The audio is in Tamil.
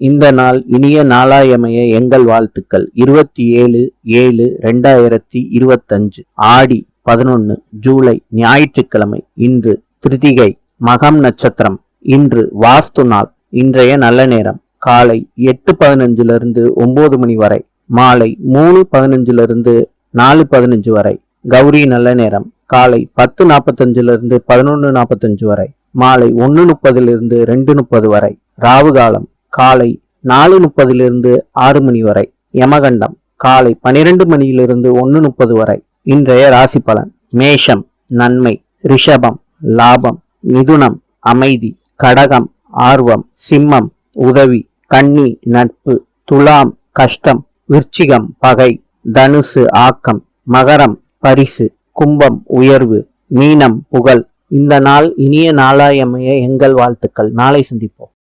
இந்த நாள் இனிய நாளாயமைய எங்கள் வாழ்த்துக்கள். இருபத்தி ஏழு ஏழு ரெண்டாயிரத்தி இருபத்தஞ்சு ஆடி பதினொன்று ஜூலை ஞாயிற்றுக்கிழமை இன்று திருதிகை மகம் நட்சத்திரம் இன்று வாஸ்து நாள் இன்றைய நல்ல நேரம். காலை எட்டு பதினஞ்சிலிருந்து ஒன்பது மணி வரை மாலை மூணு பதினஞ்சிலிருந்து நாலு பதினஞ்சு வரை கௌரி நல்ல நேரம். காலை பத்து நாற்பத்தஞ்சிலிருந்து பதினொன்று நாற்பத்தஞ்சு வரை மாலை ஒன்று முப்பதிலிருந்து ரெண்டு முப்பது வரை ராவு காலம் காலை நாலு முப்பதிலிருந்து ஆறு மணி வரை. யமகண்டம் காலை பனிரெண்டு மணியிலிருந்து ஒன்னு முப்பது வரை. இன்றைய ராசி பலன் மேஷம் நன்மை ரிஷபம் லாபம் மிதுனம் அமைதி கடகம் ஆர்வம் சிம்மம் உதவி கன்னி நட்பு துலாம் கஷ்டம் விருச்சிகம் பகை தனுசு ஆக்கம் மகரம் பரிசு கும்பம் உயர்வு மீனம் புகழ். இந்த நாள் இனிய நாளாயமைய எங்கள் வாழ்த்துக்கள். நாளை சந்திப்போம்.